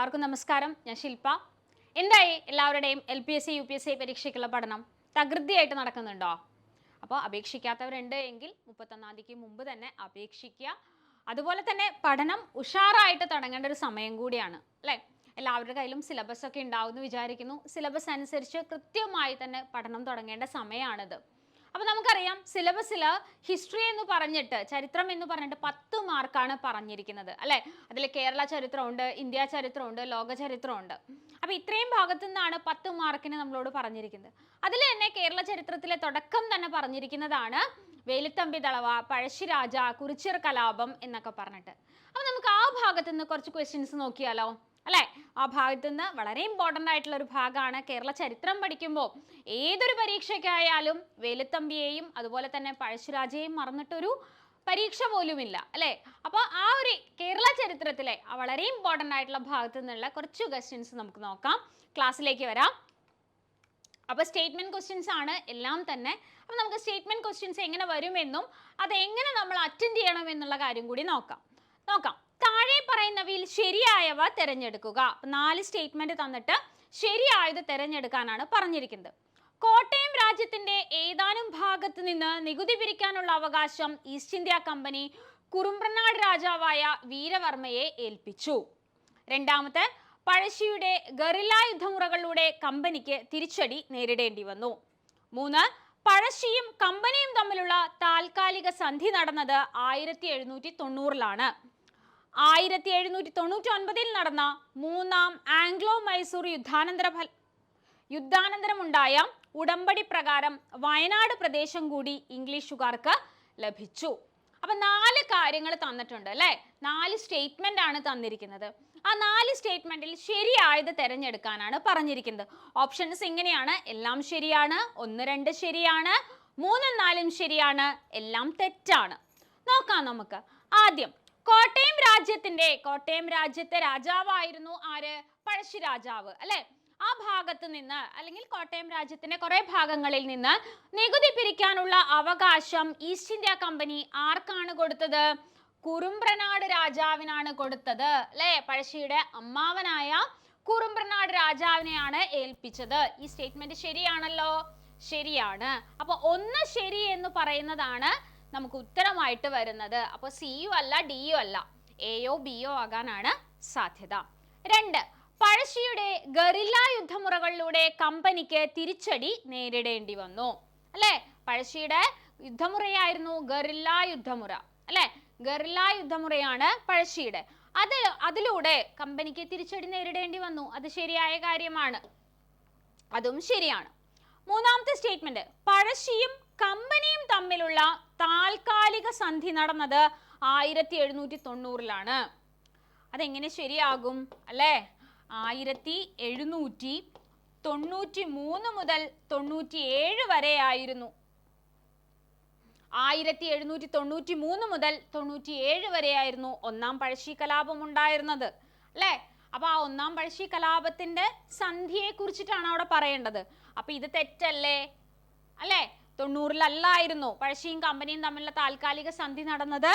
എല്ലാവർക്കും നമസ്കാരം. ഞാൻ ശില്പ എന്തായി? എല്ലാവരുടെയും L P S C U P S C പരീക്ഷയ്ക്കുള്ള പഠനം തകൃതിയായിട്ട് നടക്കുന്നുണ്ടോ? അപ്പോൾ അപേക്ഷിക്കാത്തവരുണ്ട് എങ്കിൽ മുപ്പത്തൊന്നാം തീയതിക്ക് മുമ്പ് തന്നെ അപേക്ഷിക്കുക. അതുപോലെ തന്നെ പഠനം ഉഷാറായിട്ട് തുടങ്ങേണ്ട ഒരു സമയം കൂടിയാണ് അല്ലേ? എല്ലാവരുടെ കയ്യിലും സിലബസ് ഒക്കെ ഉണ്ടാവും എന്ന് വിചാരിക്കുന്നു. സിലബസ് അനുസരിച്ച് കൃത്യമായി തന്നെ പഠനം തുടങ്ങേണ്ട സമയമാണിത്. അപ്പോൾ നമുക്കറിയാം സിലബസിൽ ഹിസ്റ്ററി എന്ന് പറഞ്ഞിട്ട് ചരിത്രം എന്ന് പറഞ്ഞിട്ട് പത്ത് മാർക്കാണ് പറഞ്ഞിരിക്കുന്നത് അല്ലേ? അതിൽ കേരള ചരിത്രമുണ്ട് ഇന്ത്യ ചരിത്രമുണ്ട് ലോക ചരിത്രമുണ്ട്. അപ്പോൾ ഇത്രയും ഭാഗത്തു നിന്നാണ് പത്ത് മാർക്കിന് നമ്മളോട് പറഞ്ഞിരിക്കുന്നത്. അതിൽ തന്നെ കേരള ചരിത്രത്തിലെ തുടക്കം തന്നെ പറഞ്ഞിരിക്കുന്നതാണ് വേലുത്തമ്പി തളവ പഴശ്ശിരാജ കുറിച്ചിർ കലാപം എന്നൊക്കെ പറഞ്ഞിട്ട്. അപ്പോൾ നമുക്ക് ആ ഭാഗത്തു നിന്ന് കുറച്ച് ക്വസ്റ്റ്യൻസ് നോക്കിയാലോ അല്ലേ? ആ ഭാഗത്തു നിന്ന് വളരെ ഇമ്പോർട്ടന്റ് ആയിട്ടുള്ള ഒരു ഭാഗമാണ് കേരള ചരിത്രം പഠിക്കുമ്പോൾ. ഏതൊരു പരീക്ഷയ്ക്കായാലും വേലുത്തമ്പിയെയും അതുപോലെ തന്നെ പഴശ്ശിരാജയെയും മറന്നിട്ടൊരു പരീക്ഷ പോലുമില്ല അല്ലേ? അപ്പോൾ ആ ഒരു കേരള ചരിത്രത്തിലെ വളരെ ഇമ്പോർട്ടന്റ് ആയിട്ടുള്ള ഭാഗത്തു നിന്നുള്ള കുറച്ച് ക്വസ്റ്റ്യൻസ് നമുക്ക് നോക്കാം. ക്ലാസ്സിലേക്ക് വരാം. അപ്പോൾ സ്റ്റേറ്റ്മെന്റ് ക്വസ്റ്റ്യൻസ് ആണ് എല്ലാം തന്നെ. അപ്പോൾ നമുക്ക് സ്റ്റേറ്റ്മെന്റ് ക്വസ്റ്റ്യൻസ് എങ്ങനെ വരുമെന്നും അത് എങ്ങനെ നമ്മൾ അറ്റൻഡ് ചെയ്യണം എന്നുള്ള കാര്യം കൂടി നോക്കാം. നോക്കാം. താഴെ പറയുന്നവയിൽ ശരിയായവ തിരഞ്ഞെടുക്കുക. നാല് സ്റ്റേറ്റ്മെന്റ് തന്നിട്ട് ശരിയായത് തിരഞ്ഞെടുക്കാനാണ് പറഞ്ഞിരിക്കുന്നത്. കോട്ടയം രാജ്യത്തിന്റെ ഏതാനും ഭാഗത്ത് നിന്ന് നികുതി പിരിക്കാനുള്ള അവകാശം ഈസ്റ്റ് ഇന്ത്യ കമ്പനി കുറുമ്പ്രനാട് രാജാവായ വീരവർമ്മയെ ഏൽപ്പിച്ചു. രണ്ടാമത്തെ പഴശ്ശിയുടെ ഗറില്ല യുദ്ധമുറകളിലൂടെ കമ്പനിക്ക് തിരിച്ചടി നേരിടേണ്ടി വന്നു. മൂന്ന് പഴശ്ശിയും കമ്പനിയും തമ്മിലുള്ള താൽക്കാലിക സന്ധി നടന്നത് ആയിരത്തി എഴുന്നൂറ്റി തൊണ്ണൂറിലാണ്. ആയിരത്തി എഴുന്നൂറ്റി തൊണ്ണൂറ്റി ഒൻപതിൽ നടന്ന മൂന്നാം ആംഗ്ലോ മൈസൂർ യുദ്ധാനന്തര ഫല യുദ്ധാനന്തരമുണ്ടായ ഉടമ്പടി പ്രകാരം വയനാട് പ്രദേശം കൂടി ഇംഗ്ലീഷുകാർക്ക് ലഭിച്ചു. അപ്പൊ നാല് കാര്യങ്ങൾ തന്നിട്ടുണ്ട് അല്ലേ? നാല് സ്റ്റേറ്റ്മെന്റ് ആണ് തന്നിരിക്കുന്നത്. ആ നാല് സ്റ്റേറ്റ്മെന്റിൽ ശരിയായത് തിരഞ്ഞെടുക്കാനാണ് പറഞ്ഞിരിക്കുന്നത്. ഓപ്ഷൻസ് ഇങ്ങനെയാണ്. എല്ലാം ശരിയാണ്. ഒന്ന് രണ്ട് ശരിയാണ്. മൂന്നും നാലും ശരിയാണ്. എല്ലാം തെറ്റാണ്. നോക്കാം നമുക്ക്. ആദ്യം കോട്ടയം രാജ്യത്തിന്റെ കോട്ടയം രാജ്യത്തെ രാജാവായിരുന്നു ആര്? പഴശ്ശി രാജാവ് അല്ലെ? ആ ഭാഗത്ത് നിന്ന് അല്ലെങ്കിൽ കോട്ടയം രാജ്യത്തിന്റെ കുറെ ഭാഗങ്ങളിൽ നിന്ന് നികുതി പിരിക്കാനുള്ള അവകാശം ഈസ്റ്റ് ഇന്ത്യ കമ്പനി ആർക്കാണ് കൊടുത്തത്? കുറുമ്പ്രനാട് രാജാവിനാണ് കൊടുത്തത് അല്ലെ? പഴശ്ശിയുടെ അമ്മാവനായ കുറുമ്പ്രനാട് രാജാവിനെയാണ് ഏൽപ്പിച്ചത്. ഈ സ്റ്റേറ്റ്മെന്റ് ശരിയാണല്ലോ? ശരിയാണ്. അപ്പൊ ഒന്ന് ശരി എന്ന് പറയുന്നതാണ് നമുക്ക് ഉത്തരമായിട്ട് വരുന്നത്. അപ്പൊ സിയു അല്ല ഡിയു അല്ല. എയോ ബിയോ ആകാനാണ് സാധ്യത. രണ്ട് പഴശ്ശിയുടെ ഗറില്ല യുദ്ധമുറകളിലൂടെ കമ്പനിക്ക് തിരിച്ചടി നേരിടേണ്ടി വന്നു. അല്ലേ? പഴശ്ശിയുടെ യുദ്ധമുറയായിരുന്നു ഗറില്ല യുദ്ധമുറ. അല്ലേ? ഗറില്ല യുദ്ധമുറയാണ് പഴശ്ശിയുടെ. അത് അതിലൂടെ കമ്പനിക്ക് തിരിച്ചടി നേരിടേണ്ടി വന്നു. അത് ശരിയായ കാര്യമാണ്. അതും ശരിയാണ്. മൂന്നാമത്തെ സ്റ്റേറ്റ്മെന്റ്. പഴശ്ശിയും കമ്പനിയും തമ്മിലുള്ള താൽക്കാലിക സന്ധി നടന്നത് ആയിരത്തി എഴുന്നൂറ്റി തൊണ്ണൂറിലാണ് അതെങ്ങനെ ശരിയാകും? അല്ലേ? ആയിരത്തി എഴുന്നൂറ്റി തൊണ്ണൂറ്റി മൂന്ന് മുതൽ തൊണ്ണൂറ്റി ഏഴ് വരെ ആയിരുന്നു ആയിരത്തി എഴുന്നൂറ്റി തൊണ്ണൂറ്റി മൂന്ന് മുതൽ തൊണ്ണൂറ്റി ഏഴ് വരെയായിരുന്നു ഒന്നാം പഴശ്ശി കലാപം ഉണ്ടായിരുന്നത്. അല്ലേ? അപ്പൊ ആ ഒന്നാം പഴശ്ശി കലാപത്തിന്റെ സന്ധിയെ കുറിച്ചിട്ടാണ് അവിടെ പറയേണ്ടത്. അപ്പൊ ഇത് തെറ്റല്ലേ? അല്ലേ? തൊണ്ണൂറിലല്ലായിരുന്നു. പഴശ്ശിയും കമ്പനിയും തമ്മിലുള്ള താൽക്കാലിക സന്ധി നടന്നത്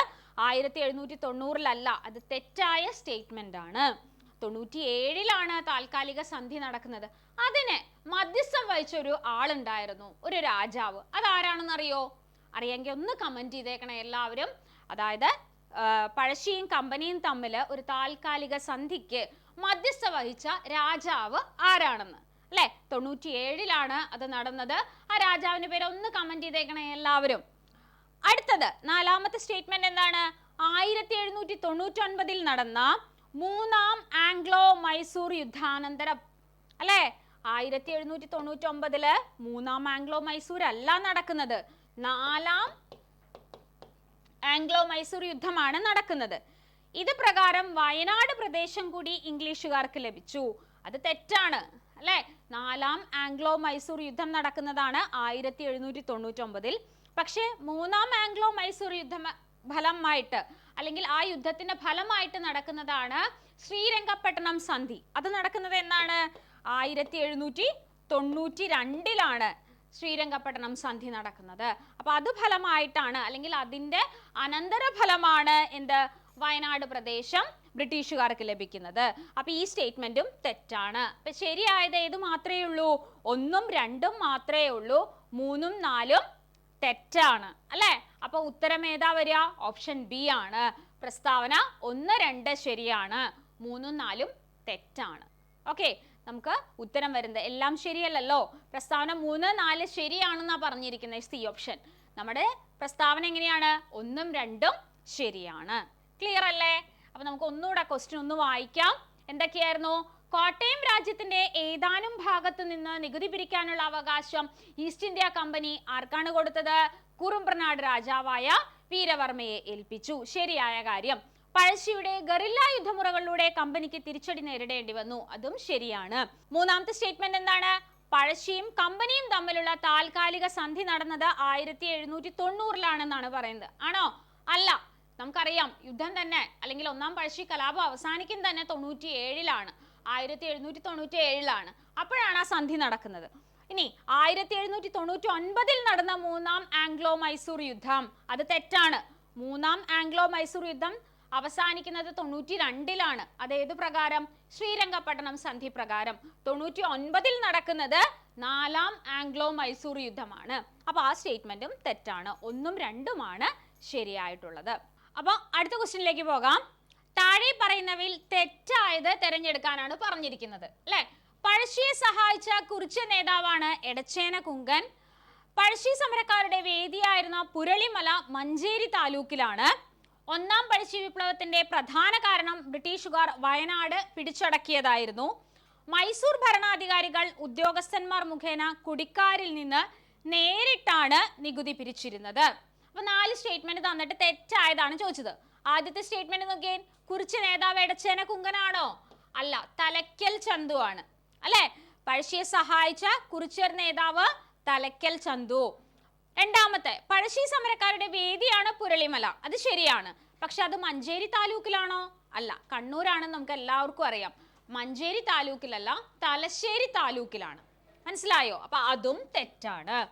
ആയിരത്തി എഴുന്നൂറ്റി തൊണ്ണൂറിലല്ല അത് തെറ്റായ സ്റ്റേറ്റ്മെന്റ് ആണ് തൊണ്ണൂറ്റി ഏഴിലാണ് താൽക്കാലിക സന്ധി നടക്കുന്നത്. അതിന് മധ്യസ്ഥം വഹിച്ച ഒരു ആളുണ്ടായിരുന്നു ഒരു രാജാവ്. അതാരാണെന്ന് അറിയോ അറിയാമെങ്കിൽ ഒന്ന് കമന്റ് ചെയ്തേക്കണേ എല്ലാവരും. അതായത് പഴശ്ശിയും കമ്പനിയും തമ്മിൽ ഒരു താൽക്കാലിക സന്ധിക്ക് മധ്യസ്ഥ വഹിച്ച രാജാവ് ആരാണെന്ന്. അല്ലെ? തൊണ്ണൂറ്റി ഏഴിലാണ് അത് നടന്നത്. ആ രാജാവിന്റെ പേര് ഒന്ന് കമന്റ് ചെയ്തേക്കണേ എല്ലാവരും. അടുത്തത് നാലാമത്തെ സ്റ്റേറ്റ്മെന്റ് എന്താണ്? ആയിരത്തി എഴുന്നൂറ്റി തൊണ്ണൂറ്റി ഒൻപതിൽ നടന്ന മൂന്നാം ആംഗ്ലോ മൈസൂർ യുദ്ധാനന്തരം. അല്ലെ? ആയിരത്തി എഴുന്നൂറ്റി തൊണ്ണൂറ്റി ഒമ്പതിൽ മൂന്നാം ആംഗ്ലോ മൈസൂർ അല്ല നടക്കുന്നത്. നാലാം ആംഗ്ലോ മൈസൂർ യുദ്ധമാണ് നടക്കുന്നത്. ഇത് പ്രകാരം വയനാട് പ്രദേശം കൂടി ഇംഗ്ലീഷുകാർക്ക് ലഭിച്ചു. അത് തെറ്റാണ്. അല്ലെ? നാലാം ആംഗ്ലോ മൈസൂർ യുദ്ധം നടക്കുന്നതാണ് ആയിരത്തി എഴുന്നൂറ്റി തൊണ്ണൂറ്റി ഒമ്പതിൽ പക്ഷേ മൂന്നാം ആംഗ്ലോ മൈസൂർ യുദ്ധം ഫലമായിട്ട് അല്ലെങ്കിൽ ആ യുദ്ധത്തിന്റെ ഫലമായിട്ട് നടക്കുന്നതാണ് ശ്രീരംഗപട്ടണം സന്ധി. അത് നടക്കുന്നത് എന്നാണ്? ആയിരത്തി എഴുന്നൂറ്റി തൊണ്ണൂറ്റി രണ്ടിലാണ് ശ്രീരംഗപട്ടണം സന്ധി നടക്കുന്നത്. അപ്പൊ അത് ഫലമായിട്ടാണ് അല്ലെങ്കിൽ അതിന്റെ അനന്തരഫലമാണ് എന്ത്? വയനാട് പ്രദേശം ബ്രിട്ടീഷുകാർക്ക് ലഭിക്കുന്നത്. അപ്പൊ ഈ സ്റ്റേറ്റ്മെന്റും തെറ്റാണ്. അപ്പൊ ശരിയായത് ഏത് മാത്രമേ ഉള്ളൂ? ഒന്നും രണ്ടും മാത്രമേ ഉള്ളൂ. മൂന്നും നാലും തെറ്റാണ്. അല്ലേ? അപ്പൊ ഉത്തരം ഏതാ വരിക? ഓപ്ഷൻ ബി ആണ്. പ്രസ്താവന ഒന്ന് രണ്ട് ശരിയാണ്. മൂന്നും നാലും തെറ്റാണ്. ഓക്കെ നമുക്ക് ഉത്തരം വരുന്നത്. എല്ലാം ശരിയല്ലല്ലോ? പ്രസ്താവന മൂന്ന് നാല് ശരിയാണെന്നാ പറഞ്ഞിരിക്കുന്നത്. സി ഓപ്ഷൻ നമ്മുടെ പ്രസ്താവന എങ്ങനെയാണ്? ഒന്നും രണ്ടും ശരിയാണ്. ക്ലിയർ അല്ലേ? അപ്പൊ നമുക്ക് ഒന്നുകൂടെ ക്വസ്റ്റ്യൻ ഒന്ന് വായിക്കാം. എന്തൊക്കെയായിരുന്നു? കോട്ടയം രാജ്യത്തിന്റെ ഏതാനും ഭാഗത്തു നിന്ന് നികുതി പിരിക്കാനുള്ള അവകാശം ഈസ്റ്റ് ഇന്ത്യ കമ്പനി ആർക്കാണ് കൊടുത്തത്? കുറുമ്പ്രനാട് രാജാവായ വീരവർമ്മയെ ഏൽപ്പിച്ചു. ശരിയായ കാര്യം. പഴശ്ശിയുടെ ഗറില്ല യുദ്ധമുറകളിലൂടെ കമ്പനിക്ക് തിരിച്ചടി നേരിടേണ്ടി വന്നു. അതും ശരിയാണ്. മൂന്നാമത്തെ സ്റ്റേറ്റ്മെന്റ് എന്താണ്? പഴശ്ശിയും കമ്പനിയും തമ്മിലുള്ള താൽക്കാലിക സന്ധി നടന്നത് ആയിരത്തി എഴുന്നൂറ്റി തൊണ്ണൂറിലാണെന്നാണ് പറയുന്നത്. ആണോ? അല്ല. നമുക്കറിയാം യുദ്ധം തന്നെ അല്ലെങ്കിൽ ഒന്നാം പഴശ്ശി കലാപം അവസാനിക്കും തന്നെ തൊണ്ണൂറ്റി ഏഴിലാണ് ആയിരത്തി എഴുന്നൂറ്റി തൊണ്ണൂറ്റി ഏഴിലാണ് അപ്പോഴാണ് ആ സന്ധി നടക്കുന്നത്. ഇനി ആയിരത്തി എഴുന്നൂറ്റി തൊണ്ണൂറ്റി ഒൻപതിൽ നടന്ന മൂന്നാം ആംഗ്ലോ മൈസൂർ യുദ്ധം അത് തെറ്റാണ്. മൂന്നാം ആംഗ്ലോ മൈസൂർ യുദ്ധം അവസാനിക്കുന്നത് തൊണ്ണൂറ്റി രണ്ടിലാണ് അത് ഏത് പ്രകാരം? ശ്രീരംഗപട്ടണം സന്ധി പ്രകാരം. തൊണ്ണൂറ്റി ഒൻപതിൽ നടക്കുന്നത് നാലാം ആംഗ്ലോ മൈസൂർ യുദ്ധമാണ്. അപ്പൊ ആ സ്റ്റേറ്റ്മെന്റും തെറ്റാണ്. ഒന്നും രണ്ടുമാണ് ശരിയായിട്ടുള്ളത്. അപ്പൊ അടുത്ത ക്വസ്റ്റ്യനിലേക്ക് പോകാം. താഴെ പറയുന്നവയിൽ തെറ്റായത് തിരഞ്ഞെടുക്കാനാണ് പറഞ്ഞിരിക്കുന്നത് അല്ലെ? പഴശ്ശിയെ സഹായിച്ച കുറിച്ച നേതാവാണ് എടച്ചേന കുങ്കൻ. പഴശ്ശി സമരക്കാരുടെ വേദിയായിരുന്ന പുരളിമല മഞ്ചേരി താലൂക്കിലാണ്. ഒന്നാം പഴശ്ശി വിപ്ലവത്തിന്റെ പ്രധാന കാരണം ബ്രിട്ടീഷുകാർ വയനാട് പിടിച്ചടക്കിയതായിരുന്നു. മൈസൂർ ഭരണാധികാരികൾ ഉദ്യോഗസ്ഥന്മാർ മുഖേന കുടിക്കാരിൽ നിന്ന് നേരിട്ടാണ് നികുതി പിരിച്ചിരുന്നത്. അപ്പൊ നാല് സ്റ്റേറ്റ്മെന്റ് തന്നിട്ട് തെറ്റായതാണ് ചോദിച്ചത്. ആദ്യത്തെ സ്റ്റേറ്റ്മെന്റ് നോക്കിയേ കുറിച്ച് നേതാവ് എടച്ചേന കുങ്കനാണോ? അല്ല തലയ്ക്കൽ ചന്തു ആണ്. അല്ലെ? പഴശ്ശിയെ സഹായിച്ച കുറിച്ചർ നേതാവ് തലയ്ക്കൽ ചന്തു. രണ്ടാമത്തെ പഴശ്ശി സമരക്കാരുടെ വേദിയാണ് പുരളിമല. അത് ശരിയാണ്. പക്ഷെ അത് മഞ്ചേരി താലൂക്കിലാണോ? അല്ല കണ്ണൂരാണെന്ന് നമുക്ക് എല്ലാവർക്കും അറിയാം. മഞ്ചേരി താലൂക്കിലല്ല തലശ്ശേരി താലൂക്കിലാണ്. മനസ്സിലായോ? അപ്പൊ അതും തെറ്റാണ്.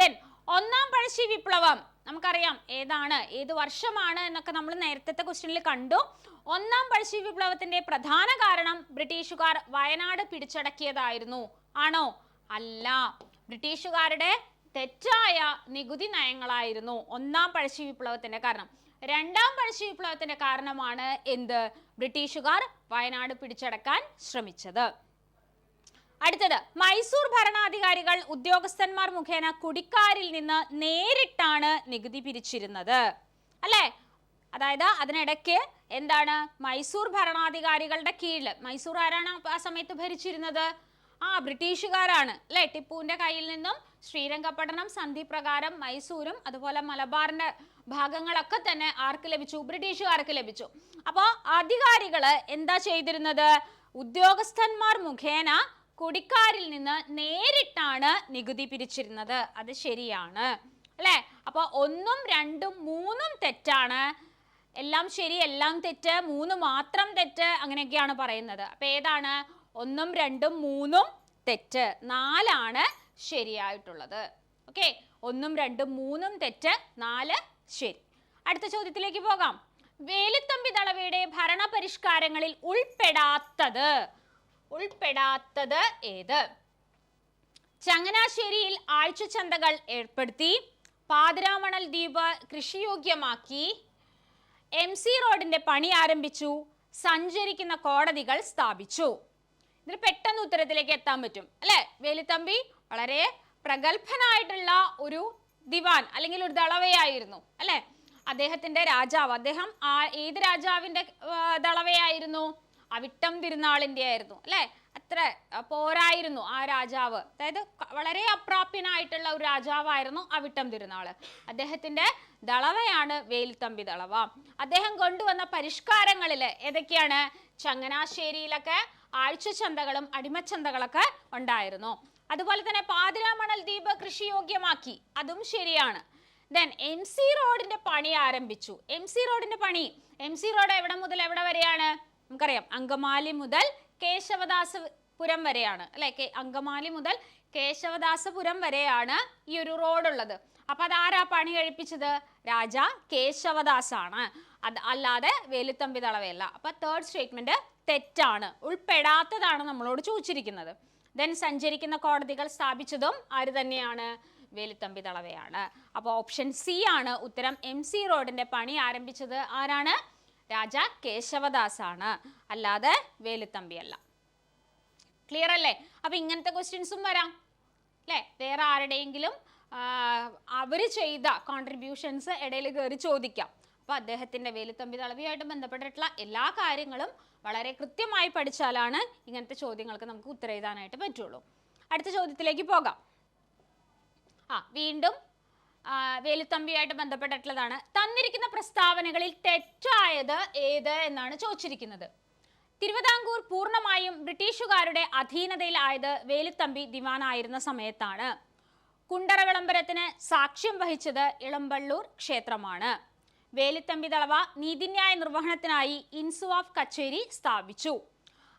ദെൻ ഒന്നാം പഴശ്ശി വിപ്ലവം. നമുക്കറിയാം ഏതാണ് ഏത് വർഷമാണ് എന്നൊക്കെ നമ്മൾ നേരത്തെ ക്വസ്റ്റ്യനിൽ കണ്ടു. ഒന്നാം പഴശ്ശി വിപ്ലവത്തിന്റെ പ്രധാന കാരണം ബ്രിട്ടീഷുകാർ വയനാട് പിടിച്ചടക്കിയതായിരുന്നു. ആണോ? അല്ല. ബ്രിട്ടീഷുകാരുടെ തെറ്റായ നികുതി നയങ്ങളായിരുന്നു ഒന്നാം പഴശ്ശി വിപ്ലവത്തിന്റെ കാരണം. രണ്ടാം പഴശ്ശി വിപ്ലവത്തിന്റെ കാരണമാണ് എന്ത്? ബ്രിട്ടീഷുകാർ വയനാട് പിടിച്ചടക്കാൻ ശ്രമിച്ചത്. അടുത്തത് മൈസൂർ ഭരണാധികാരികൾ ഉദ്യോഗസ്ഥന്മാർ മുഖേന കുടിക്കാരിൽ നിന്ന് നേരിട്ടാണ് നികുതി പിരിച്ചിരുന്നത്. അല്ലേ? അതായത് അതിനിടയ്ക്ക് എന്താണ് മൈസൂർ ഭരണാധികാരികളുടെ കീഴിൽ മൈസൂർ ആരാണ് ആ സമയത്ത് ഭരിച്ചിരുന്നത്? ആ ബ്രിട്ടീഷുകാരാണ്. അല്ലെ? ടിപ്പുവിന്റെ കയ്യിൽ നിന്നും ശ്രീരംഗപട്ടണം സന്ധി പ്രകാരം മൈസൂരും അതുപോലെ മലബാറിന്റെ ഭാഗങ്ങളൊക്കെ തന്നെ ആർക്ക് ലഭിച്ചു? ബ്രിട്ടീഷുകാർക്ക് ലഭിച്ചു. അപ്പോൾ അധികാരികൾ എന്താ ചെയ്തിരുന്നത്? ഉദ്യോഗസ്ഥന്മാർ മുഖേന കുടിക്കാരിൽ നിന്ന് നേരിട്ടാണ് നികുതി പിരിച്ചിരുന്നത്. അത് ശരിയാണ്. അല്ലെ? അപ്പൊ ഒന്നും രണ്ടും മൂന്നും തെറ്റാണ്. എല്ലാം ശരി എല്ലാം തെറ്റ് മൂന്ന് മാത്രം തെറ്റ് അങ്ങനെയൊക്കെയാണ് പറയുന്നത്. അപ്പൊ ഏതാണ്? ഒന്നും രണ്ടും മൂന്നും തെറ്റ്. നാലാണ് ശരിയായിട്ടുള്ളത്. ഓക്കെ? ഒന്നും രണ്ടും മൂന്നും തെറ്റ് നാല് ശരി. അടുത്ത ചോദ്യത്തിലേക്ക് പോകാം. വേലുത്തമ്പി ദളവയുടെ ഭരണപരിഷ്കാരങ്ങളിൽ ഉൾപ്പെടാത്തത് ഉൾപ്പെടാത്തത് ഏത്? ചങ്ങനാശ്ശേരിയിൽ ആഴ്ചച്ചന്തകൾ ഏർപ്പെടുത്തി പാതിരാമണൽ ദ്വീപ് കൃഷിയോഗ്യമാക്കി എം സി റോഡിന്റെ പണി ആരംഭിച്ചു സഞ്ചരിക്കുന്ന കോടതികൾ സ്ഥാപിച്ചു. ഇതിന് പെട്ടെന്ന് ഉത്തരത്തിലേക്ക് എത്താൻ പറ്റും അല്ലെ? വേലിത്തമ്പി വളരെ പ്രഗത്ഭനായിട്ടുള്ള ഒരു ദിവാൻ അല്ലെങ്കിൽ ഒരു ദളവയായിരുന്നു അല്ലെ? അദ്ദേഹത്തിന്റെ രാജാവ് അദ്ദേഹം ആ ഏത് രാജാവിന്റെ ദളവയായിരുന്നു? അവിട്ടം തിരുനാളിന്റെ ആയിരുന്നു അല്ലേ? അത്ര പോരായിരുന്നു ആ രാജാവ്. അതായത് വളരെ അപ്രാപ്യനായിട്ടുള്ള ഒരു രാജാവായിരുന്നു അവിട്ടം തിരുനാൾ. അദ്ദേഹത്തിന്റെ ദളവയാണ് വേലുത്തമ്പി ദളവ. അദ്ദേഹം കൊണ്ടുവന്ന പരിഷ്കാരങ്ങളിൽ ഏതൊക്കെയാണ്? ചങ്ങനാശ്ശേരിയിലൊക്കെ ആഴ്ചച്ചന്തകളും അടിമച്ചന്തകളൊക്കെ ഉണ്ടായിരുന്നു. അതുപോലെ തന്നെ പാതിരാമണൽ ദ്വീപ് കൃഷിയോഗ്യമാക്കി അതും ശരിയാണ്. ദെൻ എം സി റോഡിന്റെ പണി ആരംഭിച്ചു. എം സി റോഡിന്റെ പണി. എം സി റോഡ് എവിടെ മുതൽ എവിടെ വരെയാണ്? നമുക്കറിയാം അങ്കമാലി മുതൽ കേശവദാസപുരം വരെയാണ്. അല്ലെ? അങ്കമാലി മുതൽ കേശവദാസപുരം വരെയാണ് ഈ ഒരു റോഡ് ഉള്ളത് അപ്പൊ അതാരാ പണി കഴിപ്പിച്ചത്? രാജ കേശവദാസാണ്. അത് അല്ലാതെ വേലുത്തമ്പി തളവയല്ല. അപ്പൊ തേർഡ് സ്റ്റേറ്റ്മെന്റ് തെറ്റാണ്. ഉൾപ്പെടാത്തതാണ് നമ്മളോട് ചോദിച്ചിരിക്കുന്നത്. ദെൻ സഞ്ചരിക്കുന്ന കോടതികൾ സ്ഥാപിച്ചതും ആര് തന്നെയാണ്? വേലുത്തമ്പി തളവയാണ്. അപ്പോൾ ഓപ്ഷൻ സി ആണ്. ഉത്തരം എം സി റോഡിന്റെ പണി ആരംഭിച്ചത് ആരാണ്? രാജ കേശവദാസാണ്. അല്ലാതെ വേലുത്തമ്പിയല്ല. ക്ലിയർ അല്ലേ? അപ്പൊ ഇങ്ങനത്തെ ക്വസ്റ്റ്യൻസും വരാം. അല്ലേ വേറെ ആരുടെയെങ്കിലും അവർ ചെയ്ത കോൺട്രിബ്യൂഷൻസ് ഇടയിൽ കയറി ചോദിക്കാം. അപ്പോൾ അദ്ദേഹത്തിന്റെ വേലുത്തമ്പി തളവിയുമായിട്ട് ബന്ധപ്പെട്ടിട്ടുള്ള എല്ലാ കാര്യങ്ങളും വളരെ കൃത്യമായി പഠിച്ചാലാണ് ഇങ്ങനത്തെ ചോദ്യങ്ങൾക്ക് നമുക്ക് ഉത്തരം എഴുതാനായിട്ട് പറ്റുള്ളൂ. അടുത്ത ചോദ്യത്തിലേക്ക് പോകാം. ആ വീണ്ടും വേലുത്തമ്പിയായിട്ട് ബന്ധപ്പെട്ടിട്ടുള്ളതാണ്. തന്നിരിക്കുന്ന പ്രസ്താവനകളിൽ തെറ്റായത് ഏത് എന്നാണ് ചോദിച്ചിരിക്കുന്നത്. തിരുവിതാംകൂർ പൂർണമായും ബ്രിട്ടീഷുകാരുടെ അധീനതയിലായത് വേലുത്തമ്പി ദിവാനായിരുന്ന സമയത്താണ്. കുണ്ടറ വിളംബരത്തിന് സാക്ഷ്യം വഹിച്ചത് ഇളമ്പള്ളൂർ ക്ഷേത്രമാണ്. വേലുത്തമ്പി തളവ നീതിന്യായ നിർവഹണത്തിനായി ഇൻസുവാഫ് കച്ചേരി സ്ഥാപിച്ചു.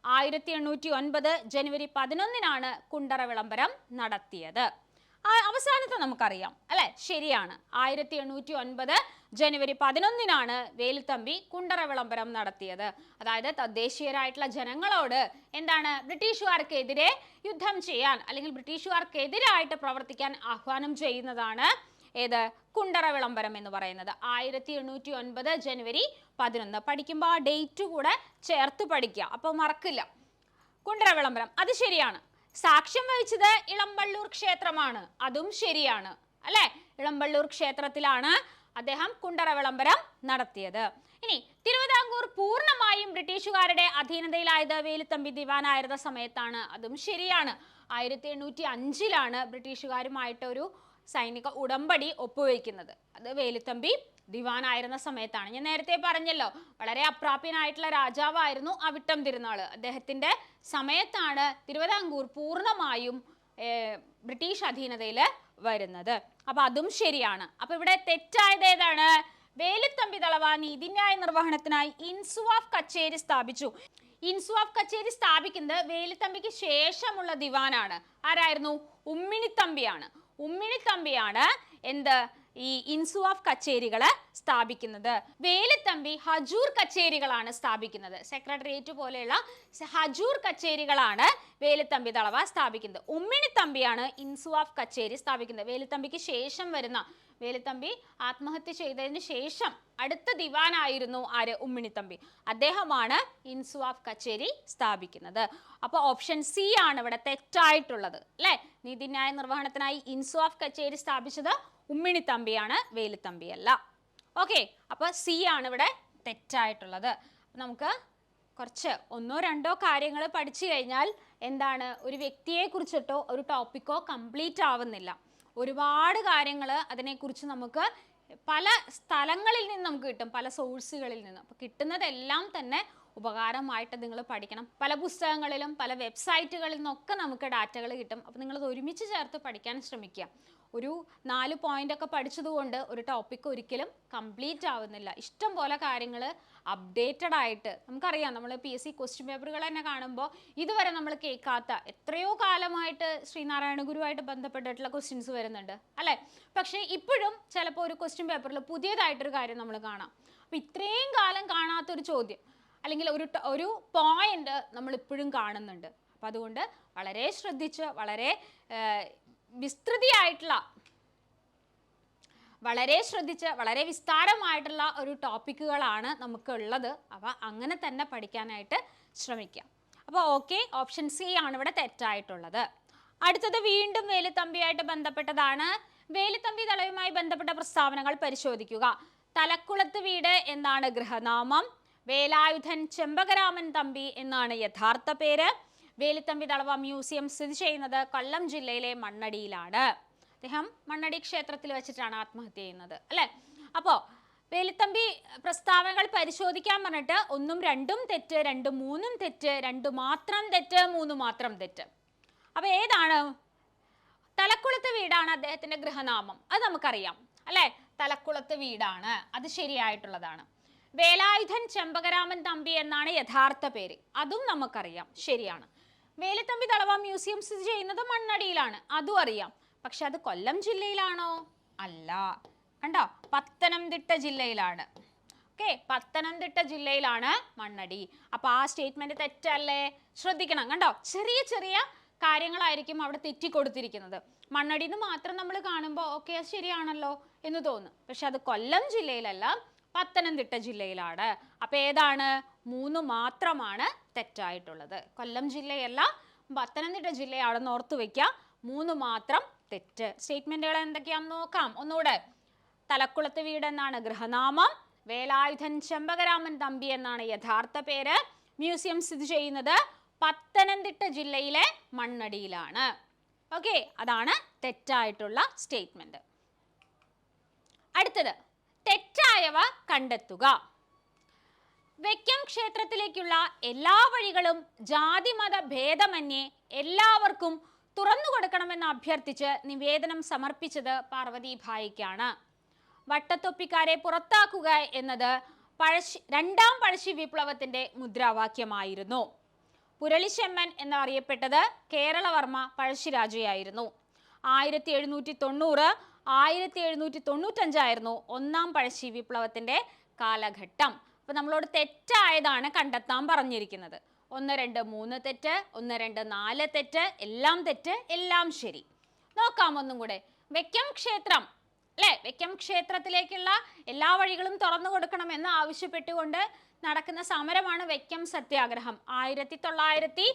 ആയിരത്തി എണ്ണൂറ്റി ഒൻപത് ജനുവരി പതിനൊന്നിനാണ് കുണ്ടറ വിളംബരം നടത്തിയത്. അവസാനത്തെ നമുക്കറിയാം അല്ലെ? ശരിയാണ്. ആയിരത്തി എണ്ണൂറ്റി ഒൻപത് ജനുവരി പതിനൊന്നിനാണ് വേലുത്തമ്പി കുണ്ടറ വിളംബരം നടത്തിയത്. അതായത് തദ്ദേശീയരായിട്ടുള്ള ജനങ്ങളോട് എന്താണ് ബ്രിട്ടീഷുകാർക്കെതിരെ യുദ്ധം ചെയ്യാൻ അല്ലെങ്കിൽ ബ്രിട്ടീഷുകാർക്കെതിരായിട്ട് പ്രവർത്തിക്കാൻ ആഹ്വാനം ചെയ്യുന്നതാണ് ഏത്? കുണ്ടറ വിളംബരം എന്ന് പറയുന്നത്. ആയിരത്തി എണ്ണൂറ്റി ഒൻപത് ജനുവരി പതിനൊന്ന്. പഠിക്കുമ്പോൾ ആ ഡേറ്റ് കൂടെ ചേർത്ത് പഠിക്കുക. അപ്പോൾ മറക്കില്ല. കുണ്ടറ വിളംബരം അത് ശരിയാണ്. സാക്ഷ്യം വഹിച്ചത് ഇളമ്പള്ളൂർ ക്ഷേത്രമാണ്. അതും ശരിയാണ്. അല്ലെ? ഇളമ്പള്ളൂർ ക്ഷേത്രത്തിലാണ് അദ്ദേഹം കുണ്ടറ വിളംബരം നടത്തിയത്. ഇനി തിരുവിതാംകൂർ പൂർണമായും ബ്രിട്ടീഷുകാരുടെ അധീനതയിലായത് വേലുത്തമ്പി ദിവാനായിരുന്ന സമയത്താണ്. അതും ശരിയാണ്. ആയിരത്തി എണ്ണൂറ്റി അഞ്ചിലാണ് ബ്രിട്ടീഷുകാരുമായിട്ട് ഒരു സൈനിക ഉടമ്പടി ഒപ്പുവെക്കുന്നത് അത് വേലുത്തമ്പി ദിവാനായിരുന്ന സമയത്താണ്. ഞാൻ നേരത്തെ പറഞ്ഞല്ലോ വളരെ അപ്രാപ്യനായിട്ടുള്ള രാജാവായിരുന്നു അവിട്ടം തിരുനാൾ അദ്ദേഹത്തിന്റെ സമയത്താണ് തിരുവിതാംകൂർ പൂർണമായും ബ്രിട്ടീഷ് അധീനതയിൽ വരുന്നത്. അപ്പൊ അതും ശരിയാണ്. അപ്പൊ ഇവിടെ തെറ്റായത് ഏതാണ്? വേലുത്തമ്പി തളവാ നീതിന്യായ നിർവഹണത്തിനായി ഇൻസുവാഫ് കച്ചേരി സ്ഥാപിച്ചു. ഇൻസുവാഫ് കച്ചേരി സ്ഥാപിക്കുന്നത് വേലുത്തമ്പിക്ക് ശേഷമുള്ള ദിവാനാണ്. ആരായിരുന്നു? ഉമ്മിണിത്തമ്പിയാണ്. ഉമ്മിണിത്തമ്പിയാണ് എന്ത്? ഈ ഇൻസുവാഫ് കച്ചേരികൾ സ്ഥാപിക്കുന്നത്. വേലുത്തമ്പി ഹജൂർ കച്ചേരികളാണ് സ്ഥാപിക്കുന്നത്. സെക്രട്ടേറിയറ്റ് പോലെയുള്ള ഹജൂർ കച്ചേരികളാണ് വേലുത്തമ്പി തളവ സ്ഥാപിക്കുന്നത്. ഉമ്മിണിത്തമ്പിയാണ് ഇൻസുവാഫ് കച്ചേരി സ്ഥാപിക്കുന്നത്. വേലുത്തമ്പിക്ക് ശേഷം വരുന്ന വേലുത്തമ്പി ആത്മഹത്യ ചെയ്തതിന് ശേഷം അടുത്ത ദിവാനായിരുന്നു ആര്? ഉമ്മിണിത്തമ്പി അദ്ദേഹമാണ് ഇൻസുവാഫ് കച്ചേരി സ്ഥാപിക്കുന്നത്. അപ്പോൾ ഓപ്ഷൻ സി ആണ് ഇവിടെ തെറ്റായിട്ടുള്ളത് അല്ലേ? നീതിന്യായ നിർവഹണത്തിനായി ഇൻസുവാഫ് കച്ചേരി സ്ഥാപിച്ചത് ഉമ്മിണിത്തമ്പിയാണ് വേലുത്തമ്പിയല്ല ഓക്കെ അപ്പോൾ സി ആണ് ഇവിടെ തെറ്റായിട്ടുള്ളത്. നമുക്ക് കുറച്ച് ഒന്നോ രണ്ടോ കാര്യങ്ങൾ പഠിച്ചു കഴിഞ്ഞാൽ എന്താണ്? ഒരു വ്യക്തിയെ കുറിച്ചിട്ടോ ഒരു ടോപ്പിക്കോ കംപ്ലീറ്റ് ആവുന്നില്ല. ഒരുപാട് കാര്യങ്ങൾ അതിനെക്കുറിച്ച് നമുക്ക് പല സ്ഥലങ്ങളിൽ നിന്ന് നമുക്ക് കിട്ടും പല സോഴ്സുകളിൽ നിന്ന്. അപ്പോൾ കിട്ടുന്നതെല്ലാം തന്നെ ഉപകാരമായിട്ട് നിങ്ങൾ പഠിക്കണം. പല പുസ്തകങ്ങളിലും പല വെബ്സൈറ്റുകളിൽ നിന്നൊക്കെ നമുക്ക് ഡാറ്റകൾ കിട്ടും. അപ്പോൾ നിങ്ങളത് ഒരുമിച്ച് ചേർത്ത് പഠിക്കാൻ ശ്രമിക്കുക. ഒരു നാല് പോയിന്റ് ഒക്കെ പഠിച്ചതുകൊണ്ട് ഒരു ടോപ്പിക് ഒരിക്കലും കംപ്ലീറ്റ് ആവുന്നില്ല. ഇഷ്ടം പോലെ കാര്യങ്ങൾ അപ്ഡേറ്റഡ് ആയിട്ട് നമുക്കറിയാം. നമ്മൾ പി എസ് സി ക്വസ്റ്റ്യൻ പേപ്പറുകൾ തന്നെ കാണുമ്പോൾ ഇതുവരെ നമ്മൾ കേൾക്കാത്ത എത്രയോ കാലമായിട്ട് ശ്രീനാരായണ ഗുരുവായിട്ട് ബന്ധപ്പെട്ടിട്ടുള്ള ക്വസ്റ്റ്യൻസ് വരുന്നുണ്ട്. അല്ലേ? പക്ഷേ ഇപ്പോഴും ചിലപ്പോൾ ഒരു ക്വസ്റ്റ്യൻ പേപ്പറിൽ പുതിയതായിട്ടൊരു കാര്യം നമ്മൾ കാണാം. അപ്പം ഇത്രയും കാലം കാണാത്തൊരു ചോദ്യം അല്ലെങ്കിൽ ഒരു ഒരു പോയിന്റ് നമ്മൾ ഇപ്പോഴും കാണുന്നുണ്ട്. അപ്പം അതുകൊണ്ട് വളരെ ശ്രദ്ധിച്ച് വളരെ വിസ്തൃതിയായിട്ടുള്ള വളരെ ശ്രദ്ധിച്ച് വളരെ വിസ്താരമായിട്ടുള്ള ഒരു ടോപ്പിക്കുകളാണ് നമുക്കുള്ളത്. അപ്പോൾ അങ്ങനെ തന്നെ പഠിക്കാനായിട്ട് ശ്രമിക്കാം. അപ്പോൾ ഓക്കെ ഓപ്ഷൻ സി ആണ് ഇവിടെ തെറ്റായിട്ടുള്ളത്. അടുത്തത് വീണ്ടും വേലുത്തമ്പിയായിട്ട് ബന്ധപ്പെട്ടതാണ്. വേലുത്തമ്പി തലയുമായി ബന്ധപ്പെട്ട പ്രസ്താവനകൾ പരിശോധിക്കുക. തലക്കുളത്ത് വീട് എന്നാണ് ഗൃഹനാമം. വേലായുധൻ ചെമ്പകരാമൻ തമ്പി എന്നാണ് യഥാർത്ഥ പേര്. വേലുത്തമ്പി തളവ മ്യൂസിയം സ്ഥിതി ചെയ്യുന്നത് കൊല്ലം ജില്ലയിലെ മണ്ണടിയിലാണ്. അദ്ദേഹം മണ്ണടി ക്ഷേത്രത്തിൽ വെച്ചിട്ടാണ് ആത്മഹത്യ ചെയ്യുന്നത് അല്ലേ? അപ്പോൾ വേലുത്തമ്പി പ്രസ്താവനകൾ പരിശോധിക്കാൻ പറഞ്ഞിട്ട് ഒന്നും രണ്ടും തെറ്റ് രണ്ടും മൂന്നും തെറ്റ് രണ്ട് മാത്രം തെറ്റ് മൂന്ന് മാത്രം തെറ്റ്. അപ്പോൾ ഏതാണ്? തലക്കുളത്ത് വീടാണ് അദ്ദേഹത്തിന്റെ ഗൃഹനാമം. അത് നമുക്കറിയാം അല്ലെ? തലക്കുളത്ത് വീടാണ്. അത് ശരിയായിട്ടുള്ളതാണ്. വേലായുധൻ ചെമ്പകരാമൻ തമ്പി എന്നാണ് യഥാർത്ഥ പേര്. അതും നമുക്കറിയാം ശരിയാണ്. വേലുത്തമ്പി തളവ മ്യൂസിയം സ്ഥിതി ചെയ്യുന്നത് മണ്ണടിയിലാണ്. അതും അറിയാം. പക്ഷെ അത് കൊല്ലം ജില്ലയിലാണോ? അല്ല. കണ്ടോ? പത്തനംതിട്ട ജില്ലയിലാണ്. ഓക്കെ? പത്തനംതിട്ട ജില്ലയിലാണ് മണ്ണടി. അപ്പൊ ആ സ്റ്റേറ്റ്മെന്റ് തെറ്റല്ലേ? ശ്രദ്ധിക്കണം. കണ്ടോ? ചെറിയ ചെറിയ കാര്യങ്ങളായിരിക്കും അവിടെ തെറ്റിക്കൊടുത്തിരിക്കുന്നത്. മണ്ണടി എന്ന് മാത്രം നമ്മൾ കാണുമ്പോൾ ഓക്കെ ശരിയാണല്ലോ എന്ന് തോന്നും. പക്ഷെ അത് കൊല്ലം ജില്ലയിലല്ല. പത്തനംതിട്ട ജില്ലയിലാണ്. അപ്പൊ ഏതാണ്? മൂന്ന് മാത്രമാണ് തെറ്റായിട്ടുള്ളത്. കൊല്ലം ജില്ലയല്ല പത്തനംതിട്ട ജില്ലയാണെന്ന് ഓർത്തു വെക്കുക മൂന്ന് മാത്രം തെറ്റ്. സ്റ്റേറ്റ്മെന്റുകൾ എന്തൊക്കെയാണെന്ന് നോക്കാം. ഒന്നുകൂടെ. തലക്കുളത്ത് വീട് എന്നാണ് ഗൃഹനാമം. വേലായുധൻ ചെമ്പകരാമൻ തമ്പി എന്നാണ് യഥാർത്ഥ പേര്. മ്യൂസിയം സ്ഥിതി ചെയ്യുന്നത് പത്തനംതിട്ട ജില്ലയിലെ മണ്ണടിയിലാണ്. ഓക്കെ അതാണ് തെറ്റായിട്ടുള്ള സ്റ്റേറ്റ്മെന്റ്. അടുത്തത്. തെറ്റായവ കണ്ടെത്തുക. വെക്കം ക്ഷേത്രത്തിലേക്കുള്ള എല്ലാ വഴികളും ജാതിമത ഭേദമന്യേ എല്ലാവർക്കും തുറന്നു കൊടുക്കണമെന്ന് അഭ്യർത്ഥിച്ച് നിവേദനം സമർപ്പിച്ചത് പാർവതിഭായിക്കാണ് വട്ടത്തൊപ്പിക്കാരെ പുറത്താക്കുക എന്നത് പഴശ്ശി രണ്ടാം പഴശ്ശി വിപ്ലവത്തിന്റെ മുദ്രാവാക്യമായിരുന്നു. പുരളിശെമ്മൻ എന്നറിയപ്പെട്ടത് കേരളവർമ്മ പഴശ്ശിരാജയായിരുന്നു ആയിരത്തി എഴുന്നൂറ്റി തൊണ്ണൂറ് ആയിരത്തി എഴുന്നൂറ്റി തൊണ്ണൂറ്റഞ്ചായിരുന്നു ഒന്നാം പഴശ്ശി വിപ്ലവത്തിന്റെ കാലഘട്ടം. അപ്പൊ നമ്മളോട് തെറ്റായതാണ് കണ്ടെത്താൻ പറഞ്ഞിരിക്കുന്നത്. ഒന്ന് രണ്ട് മൂന്ന് തെറ്റ് ഒന്ന് രണ്ട് നാല് തെറ്റ് എല്ലാം തെറ്റ് എല്ലാം ശരി. നോക്കാം ഒന്നും കൂടെ. വെക്കം ക്ഷേത്രം അല്ലേ? വെക്കം ക്ഷേത്രത്തിലേക്കുള്ള എല്ലാ വഴികളും തുറന്നു കൊടുക്കണമെന്ന് ആവശ്യപ്പെട്ടുകൊണ്ട് നടക്കുന്ന സമരമാണ് വെക്കം സത്യാഗ്രഹം. ആയിരത്തി തൊള്ളായിരത്തി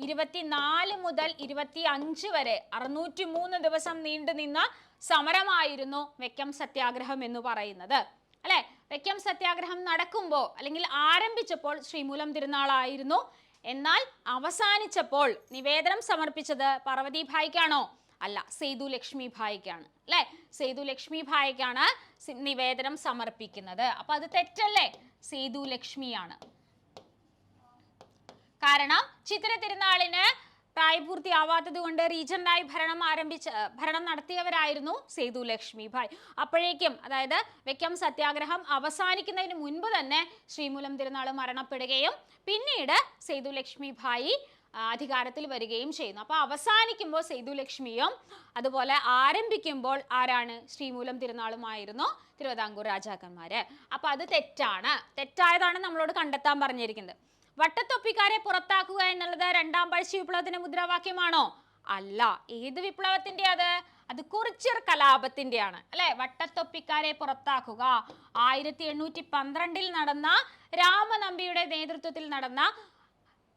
ഇരുപത്തിനാല് മുതൽ ഇരുപത്തി അഞ്ച് വരെ അറുന്നൂറ്റി മൂന്ന് ദിവസം നീണ്ടു നിന്ന സമരമായിരുന്നു വെക്കം സത്യാഗ്രഹം എന്ന് പറയുന്നത്. അല്ലെ? വെക്കം സത്യാഗ്രഹം നടക്കുമ്പോൾ അല്ലെങ്കിൽ ആരംഭിച്ചപ്പോൾ ശ്രീമൂലം തിരുനാളായിരുന്നു. എന്നാൽ അവസാനിച്ചപ്പോൾ നിവേദനം സമർപ്പിച്ചത് പാർവതിഭായിക്കാണോ അല്ല സേതു ലക്ഷ്മി ഭായിക്കാണ്. അല്ലെ? സേതു ലക്ഷ്മി ഭായിക്കാണ് നിവേദനം സമർപ്പിക്കുന്നത്. അപ്പൊ അത് തെറ്റല്ലേ? സേതു ലക്ഷ്മിയാണ്. കാരണം ചിത്ര തിരുനാളിന് പ്രായപൂർത്തിയാവാത്തത് കൊണ്ട് റീജന്റായി ഭരണം ആരംഭിച്ച ഭരണം നടത്തിയവരായിരുന്നു സേതു ലക്ഷ്മി ഭായ്. അപ്പോഴേക്കും അതായത് വെക്കം സത്യാഗ്രഹം അവസാനിക്കുന്നതിന് മുൻപ് തന്നെ ശ്രീമൂലം തിരുനാൾ മരണപ്പെടുകയും പിന്നീട് സേതു ലക്ഷ്മി ഭായി അധികാരത്തിൽ വരികയും ചെയ്യുന്നു. അപ്പോൾ അവസാനിക്കുമ്പോൾ സേതു ലക്ഷ്മിയും അതുപോലെ ആരംഭിക്കുമ്പോൾ ആരാണ് ശ്രീമൂലം തിരുനാളുമായിരുന്നു തിരുവിതാംകൂർ രാജാക്കന്മാര്. അപ്പോൾ അത് തെറ്റാണ്. തെറ്റായതാണ് നമ്മളോട് കണ്ടെത്താൻ പറഞ്ഞിരിക്കുന്നത്. വട്ടത്തൊപ്പിക്കാരെ പുറത്താക്കുക എന്നുള്ളത് രണ്ടാം പഴശ്ശി വിപ്ലവത്തിന്റെ മുദ്രാവാക്യമാണോ? അല്ല ഏത് വിപ്ലവത്തിന്റെ അത്? അത് കുറിച്യർ കലാപത്തിന്റെയാണ്. അല്ലെ? വട്ടത്തൊപ്പിക്കാരെ പുറത്താക്കുക. ആയിരത്തി എണ്ണൂറ്റി പന്ത്രണ്ടിൽ നടന്ന രാമനമ്പിയുടെ നേതൃത്വത്തിൽ നടന്ന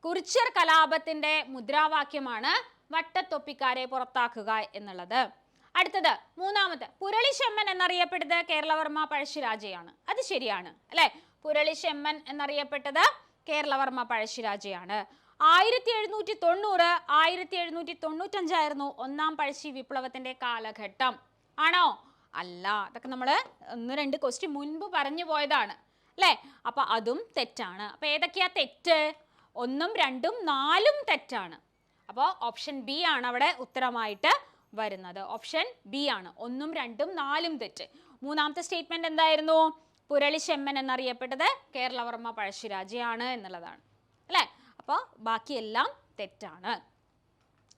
കുറിച്ചർ കലാപത്തിന്റെ മുദ്രാവാക്യമാണ് വട്ടത്തൊപ്പിക്കാരെ പുറത്താക്കുക എന്നുള്ളത്. അടുത്തത് മൂന്നാമത് പുരളിശെമ്മൻ എന്നറിയപ്പെട്ടത് കേരളവർമ്മ പഴശ്ശിരാജയാണ്. അത് ശരിയാണ്. അല്ലെ? പുരളിശെമ്മൻ എന്നറിയപ്പെട്ടത് കേരളവർമ്മ പഴശ്ശിരാജയാണ്. ആയിരത്തി എഴുന്നൂറ്റി തൊണ്ണൂറ് ആയിരത്തി എഴുന്നൂറ്റി തൊണ്ണൂറ്റഞ്ചായിരുന്നു ഒന്നാം പഴശ്ശി വിപ്ലവത്തിന്റെ കാലഘട്ടം. ആണോ? അല്ല അതൊക്കെ നമ്മൾ ഒന്ന് രണ്ട് ക്വസ്റ്റ്യൻ മുൻപ് പറഞ്ഞു പോയതാണ്. അല്ലേ? അപ്പൊ അതും തെറ്റാണ്. അപ്പൊ ഏതൊക്കെയാ തെറ്റ്? ഒന്നും രണ്ടും നാലും തെറ്റാണ്. അപ്പോൾ ഓപ്ഷൻ ബി ആണ് അവിടെ ഉത്തരമായിട്ട് വരുന്നത്. ഓപ്ഷൻ ബി ആണ്. ഒന്നും രണ്ടും നാലും തെറ്റ്. മൂന്നാമത്തെ സ്റ്റേറ്റ്മെന്റ് എന്തായിരുന്നു? പുരളിശെമ്മൻ എന്നറിയപ്പെട്ടത് കേരളവർമ്മ പഴശ്ശിരാജയാണ് എന്നുള്ളതാണ്. അല്ലേ? അപ്പോൾ ബാക്കിയെല്ലാം തെറ്റാണ്.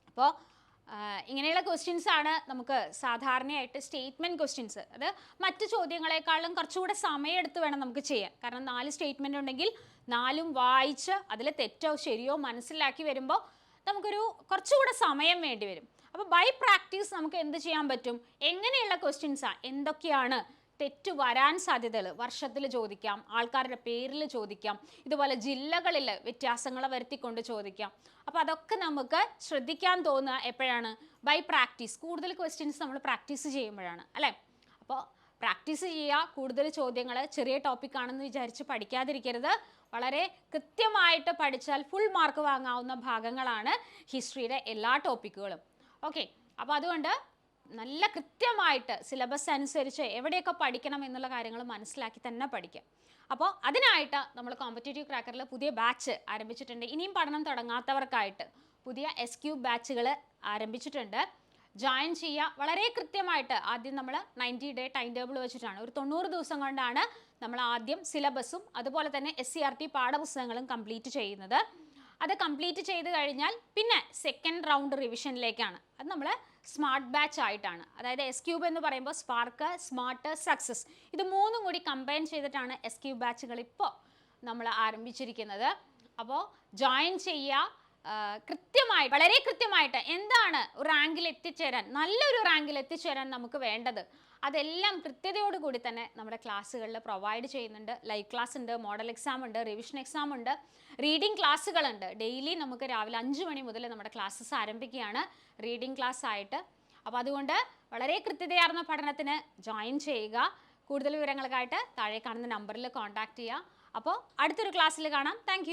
അപ്പോൾ ഇങ്ങനെയുള്ള ക്വസ്റ്റ്യൻസ് ആണ് നമുക്ക് സാധാരണയായിട്ട് സ്റ്റേറ്റ്മെന്റ് ക്വസ്റ്റ്യൻസ് അത് മറ്റ് ചോദ്യങ്ങളെക്കാളും കുറച്ചുകൂടെ സമയമെടുത്ത് വേണം നമുക്ക് ചെയ്യാൻ. കാരണം നാല് സ്റ്റേറ്റ്മെന്റ് ഉണ്ടെങ്കിൽ നാലും വായിച്ച് അതിൽ തെറ്റോ ശരിയോ മനസ്സിലാക്കി വരുമ്പോൾ നമുക്കൊരു കുറച്ചുകൂടെ സമയം വേണ്ടി വരും. അപ്പോൾ ബൈ പ്രാക്ടീസ് നമുക്ക് എന്ത് ചെയ്യാൻ പറ്റും? എങ്ങനെയുള്ള ക്വസ്റ്റ്യൻസാണ് എന്തൊക്കെയാണ് തെറ്റ് വരാൻ സാധ്യതകൾ വർഷത്തിൽ ചോദിക്കാം ആൾക്കാരുടെ പേരിൽ ചോദിക്കാം ഇതുപോലെ ജില്ലകളിൽ വ്യത്യാസങ്ങൾ വരുത്തിക്കൊണ്ട് ചോദിക്കാം. അപ്പോൾ അതൊക്കെ നമുക്ക് ശ്രദ്ധിക്കാൻ തോന്നുക എപ്പോഴാണ്? ബൈ പ്രാക്ടീസ് കൂടുതൽ ക്വസ്റ്റ്യൻസ് നമ്മൾ പ്രാക്ടീസ് ചെയ്യുമ്പോഴാണ് അല്ലേ? അപ്പോൾ പ്രാക്ടീസ് ചെയ്യുക കൂടുതൽ ചോദ്യങ്ങൾ ചെറിയ ടോപ്പിക് ആണെന്ന് വിചാരിച്ച് പഠിക്കാതിരിക്കരുത്. വളരെ കൃത്യമായിട്ട് പഠിച്ചാൽ ഫുൾ മാർക്ക് വാങ്ങാവുന്ന ഭാഗങ്ങളാണ് ഹിസ്റ്ററിയുടെ എല്ലാ ടോപ്പിക്കുകളും ഓക്കെ അപ്പോൾ അതുകൊണ്ട് നല്ല കൃത്യമായിട്ട് സിലബസ് അനുസരിച്ച് എവിടെയൊക്കെ പഠിക്കണം എന്നുള്ള കാര്യങ്ങൾ മനസ്സിലാക്കി തന്നെ പഠിക്കുക അപ്പോൾ അതിനായിട്ട് നമ്മൾ കോമ്പറ്റേറ്റീവ് ക്രാക്കറിൽ പുതിയ ബാച്ച് ആരംഭിച്ചിട്ടുണ്ട്. ഇനിയും പഠനം തുടങ്ങാത്തവർക്കായിട്ട് പുതിയ എസ് ക്യൂ ബാച്ചുകൾ ആരംഭിച്ചിട്ടുണ്ട്. ജോയിൻ ചെയ്യുക വളരെ കൃത്യമായിട്ട് ആദ്യം നമ്മൾ നയന്റി ഡേ ടൈം ടേബിൾ വെച്ചിട്ടാണ്. ഒരു തൊണ്ണൂറ് ദിവസം കൊണ്ടാണ് നമ്മൾ ആദ്യം സിലബസും അതുപോലെ തന്നെ എസ് സി ആർ ടി പാഠപുസ്തകങ്ങളും കംപ്ലീറ്റ് ചെയ്യുന്നത്. അത് കംപ്ലീറ്റ് ചെയ്ത് കഴിഞ്ഞാൽ പിന്നെ സെക്കൻഡ് റൗണ്ട് റിവിഷനിലേക്കാണ് അത് നമ്മൾ സ്മാർട്ട് ബാച്ച് ആയിട്ടാണ്. അതായത് എസ് ക്യൂബ് എന്ന് പറയുമ്പോൾ സ്പാർക്ക് സ്മാർട്ട് സക്സസ് ഇത് മൂന്നും കൂടി കമ്പൈൻ ചെയ്തിട്ടാണ് എസ് ക്യൂബ് ബാച്ചുകൾ ഇപ്പോൾ നമ്മൾ ആരംഭിച്ചിരിക്കുന്നത്. അപ്പോൾ ജോയിൻ ചെയ്യുക കൃത്യമായി വളരെ കൃത്യമായിട്ട് എന്താണ് റാങ്കിൽ എത്തിച്ചേരാൻ നല്ലൊരു റാങ്കിൽ എത്തിച്ചേരാൻ നമുക്ക് വേണ്ടത്? അതെല്ലാം കൃത്യതയോടുകൂടി തന്നെ നമ്മുടെ ക്ലാസ്സുകളിൽ പ്രൊവൈഡ് ചെയ്യുന്നുണ്ട്. ലൈവ് ക്ലാസ് ഉണ്ട് മോഡൽ എക്സാം ഉണ്ട് റിവിഷൻ എക്സാം ഉണ്ട്. റീഡിംഗ് ക്ലാസ്സുകളുണ്ട് ഡെയിലി നമുക്ക് രാവിലെ അഞ്ച് മണി മുതൽ നമ്മുടെ ക്ലാസ്സസ് ആരംഭിക്കുകയാണ്. റീഡിംഗ് ക്ലാസ് ആയിട്ട്. അപ്പോൾ അതുകൊണ്ട് വളരെ കൃത്യതയാർന്ന പഠനത്തിന് ജോയിൻ ചെയ്യുക. കൂടുതൽ വിവരങ്ങൾക്കായിട്ട് താഴെ കാണുന്ന നമ്പറിൽ കോൺടാക്റ്റ് ചെയ്യുക. അപ്പോൾ അടുത്തൊരു ക്ലാസ്സിൽ കാണാം. താങ്ക്